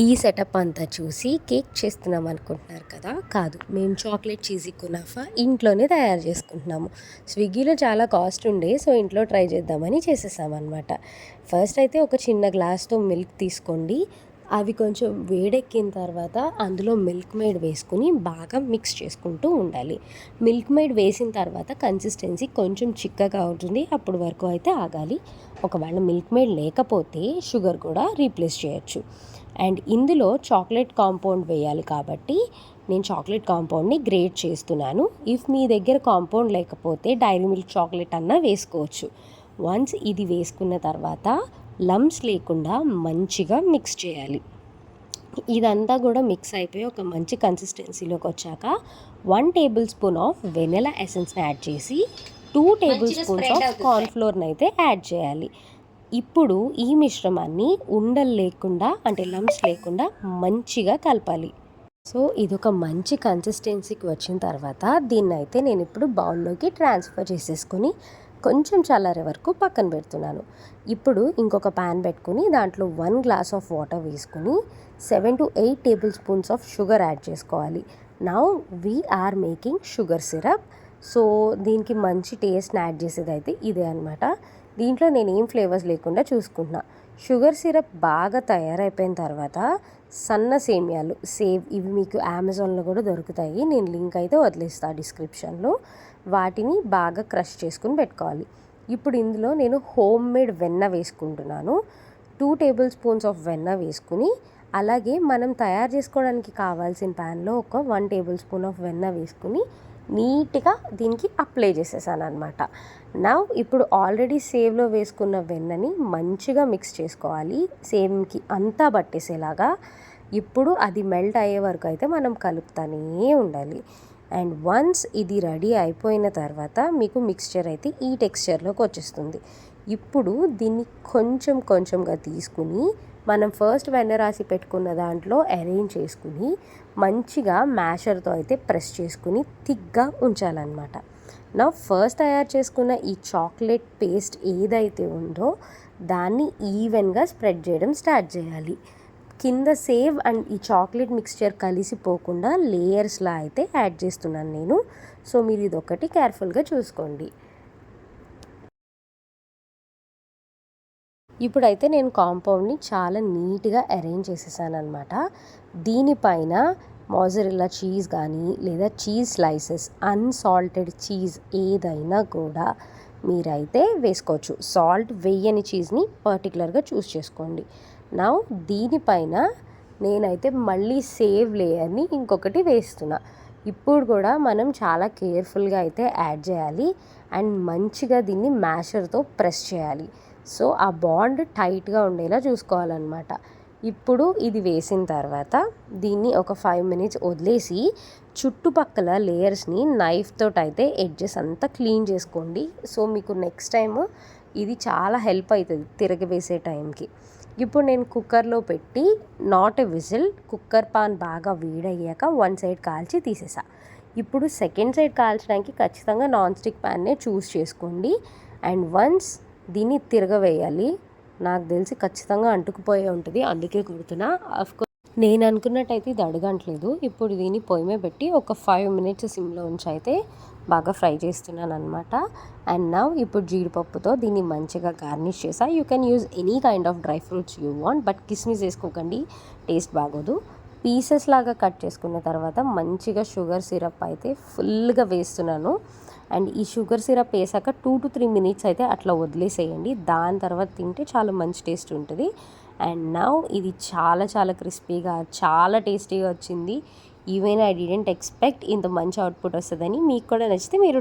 ఈ సెటప్ అంతా చూసి కేక్ చేస్తున్నాం అనుకుంటున్నారు కదా? కాదు మేము చాక్లెట్ చీజీ కునాఫా ఇంట్లోనే తయారు చేసుకుంటున్నాము. స్విగ్గీలో చాలా కాస్ట్ ఉండే సో ఇంట్లో ట్రై చేద్దామని చేసేసామన్నమాట. ఫస్ట్ అయితే ఒక చిన్న గ్లాస్తో మిల్క్ తీసుకోండి. అవి కొంచెం వేడెక్కిన తర్వాత అందులో మిల్క్ మేడ్ వేసుకుని బాగా మిక్స్ చేసుకుంటూ ఉండాలి. మిల్క్ మేడ్ వేసిన తర్వాత కన్సిస్టెన్సీ కొంచెం చిక్కగా ఉంటుంది. అప్పుడు వరకు అయితే ఆగాలి. ఒకవేళ మిల్క్ మేడ్ లేకపోతే షుగర్ కూడా రీప్లేస్ చేయొచ్చు. అండ్ ఇందులో చాక్లెట్ కాంపౌండ్ వేయాలి కాబట్టి నేను చాక్లెట్ కాంపౌండ్ని గ్రేట్ చేస్తున్నాను. ఇఫ్ మీ దగ్గర కాంపౌండ్ లేకపోతే డైరీ మిల్క్ చాక్లెట్ అన్నా వేసుకోవచ్చు. వన్స్ ఇది వేసుకున్న తర్వాత లమ్స్ లేకుండా మంచిగా మిక్స్ చేయాలి. ఇదంతా కూడా మిక్స్ అయిపోయి ఒక మంచి కన్సిస్టెన్సీలోకి వచ్చాక one tablespoon of vanilla ఎసెన్స్ని యాడ్ చేసి టూ టేబుల్ స్పూన్స్ ఆఫ్ కార్న్ఫ్లోర్ని అయితే యాడ్ చేయాలి. ఇప్పుడు ఈ మిశ్రమాన్ని ఉండలు లేకుండా అంటే లమ్స్ లేకుండా మంచిగా కలపాలి. సో ఇది ఒక మంచి కన్సిస్టెన్సీకి వచ్చిన తర్వాత దీన్ని అయితే నేను ఇప్పుడు బౌల్లోకి ట్రాన్స్ఫర్ చేసేసుకొని కొంచెం చల్లారే వరకు పక్కన పెడుతున్నాను. ఇప్పుడు ఇంకొక ప్యాన్ పెట్టుకుని దాంట్లో వన్ గ్లాస్ ఆఫ్ వాటర్ వేసుకుని seven to eight tablespoons of sugar add చేసుకోవాలి. Now we are making sugar syrup so దీనికి మంచి టేస్ట్ని యాడ్ చేసేది అయితే ఇదే అనమాట దీంట్లో నేను ఏం ఫ్లేవర్స్ లేకుండా చూసుకుంటున్నా. షుగర్ సిరప్ బాగా తయారైపోయిన తర్వాత సన్న సేమియాలు సేవ్ ఇవి మీకు అమెజాన్లో కూడా దొరుకుతాయి. నేను లింక్ అయితే వదిలేస్తాను డిస్క్రిప్షన్లో. వాటిని బాగా క్రష్ చేసుకుని పెట్టుకోవాలి. ఇప్పుడు ఇందులో నేను హోమ్ మేడ్ వెన్న వేసుకుంటున్నాను. టూ టేబుల్ స్పూన్స్ ఆఫ్ వెన్న వేసుకుని అలాగే మనం తయారు చేసుకోవడానికి కావాల్సిన ప్యాన్లో ఒక వన్ టేబుల్ స్పూన్ ఆఫ్ వెన్న వేసుకుని నీట్గా దీనికి అప్లై చేసేసాను అనమాట నా ఇప్పుడు ఆల్రెడీ సేవ్లో వేసుకున్న వెన్నని మంచిగా మిక్స్ చేసుకోవాలి. సేమ్కి అంతా పట్టేసేలాగా ఇప్పుడు అది మెల్ట్ అయ్యే వరకు అయితే మనం కలుపుతానే ఉండాలి. అండ్ వన్స్ ఇది రెడీ అయిపోయిన తర్వాత మీకు మిక్స్చర్ అయితే ఈ టెక్స్చర్లోకి వచ్చేస్తుంది. ఇప్పుడు దీన్ని కొంచెం కొంచెంగా తీసుకుని మనం ఫస్ట్ వెన్న రాసి పెట్టుకున్న దాంట్లో అరేంజ్ చేసుకుని మంచిగా మ్యాషర్తో అయితే ప్రెస్ చేసుకుని థిక్గా ఉంచాలన్నమాట. నా ఫస్ట్ తయారు చేసుకున్న ఈ చాక్లెట్ పేస్ట్ ఏదైతే ఉందో దాన్ని ఈవెన్గా స్ప్రెడ్ చేయడం స్టార్ట్ చేయాలి. కింద సేవ్ అండ్ ఈ చాక్లెట్ మిక్స్చర్ కలిసిపోకుండా లేయర్స్లా అయితే యాడ్ చేస్తున్నాను నేను. సో మీరు ఇది ఒకటి కేర్ఫుల్గా చూసుకోండి. ఇప్పుడైతే నేను కాంపౌండ్ని చాలా నీట్గా అరేంజ్ చేసేసాను అనమాట దీనిపైన మోజరిల్లా చీజ్ కానీ లేదా చీజ్ స్లైసెస్ అన్సాల్టెడ్ చీజ్ ఏదైనా కూడా మీరైతే వేసుకోవచ్చు. సాల్ట్ వేయని చీజ్ని పర్టికులర్గా చూస్ చేసుకోండి. నా దీనిపైన నేనైతే మళ్ళీ సేవ్ లేయర్ని ఇంకొకటి వేస్తున్నా. ఇప్పుడు కూడా మనం చాలా కేర్ఫుల్గా అయితే యాడ్ చేయాలి. అండ్ మంచిగా దీన్ని మ్యాషర్తో ప్రెస్ చేయాలి. సో ఆ బాండ్ టైట్గా ఉండేలా చూసుకోవాలన్నమాట. ఇప్పుడు ఇది వేసిన తర్వాత దీన్ని ఒక ఫైవ్ మినిట్స్ వదిలేసి చుట్టుపక్కల లేయర్స్ని నైఫ్ తోటి అయితే ఎడ్జెస్ అంతా క్లీన్ చేసుకోండి. సో మీకు నెక్స్ట్ టైం ఇది చాలా హెల్ప్ అవుతుంది తిరగవేసే టైంకి. ఇప్పుడు నేను కుక్కర్లో పెట్టి not a whistle cooker pan బాగా వేడయ్యాక వన్ సైడ్ కాల్చి తీసేసా. ఇప్పుడు సెకండ్ సైడ్ కాల్చడానికి ఖచ్చితంగా నాన్ స్టిక్ ప్యాన్నే చూస్ చేసుకోండి. అండ్ వన్స్ దీన్ని తిరగవేయాలి. నాకు తెలిసి ఖచ్చితంగా అంటుకుపోయే ఉంటుంది. అందుకే కుడుతున్నా. అఫ్కోర్స్ నేను అనుకున్నట్టయితే ఇది అడగట్లేదు. ఇప్పుడు దీన్ని పొయ్యి పెట్టి ఒక ఫైవ్ మినిట్స్ సిమ్లో ఉంచి అయితే బాగా ఫ్రై చేస్తున్నాను అనమాట అండ్ నా ఇప్పుడు జీడిపప్పుతో దీన్ని మంచిగా గార్నిష్ చేసా. You can use any kind of dry fruits you want but కిస్మిస్ వేసుకోకండి. టేస్ట్ బాగోదు. పీసెస్ లాగా కట్ చేసుకున్న తర్వాత మంచిగా షుగర్ సిరప్ అయితే ఫుల్గా వేస్తున్నాను. అండ్ ఈ షుగర్ సిరప్ వేసాక టూ టు త్రీ మినిట్స్ అయితే అట్లా వదిలేసేయండి. దాని తర్వాత తింటే చాలా మంచి టేస్ట్ ఉంటుంది. అండ్ నౌ ఇది చాలా చాలా క్రిస్పీగా చాలా టేస్టీగా వచ్చింది. ఈవెన్ ఐ డిడెంట్ ఎక్స్పెక్ట్ ఇంత మంచి అవుట్పుట్ వస్తుందని. మీకు కూడా నచ్చితే మీరు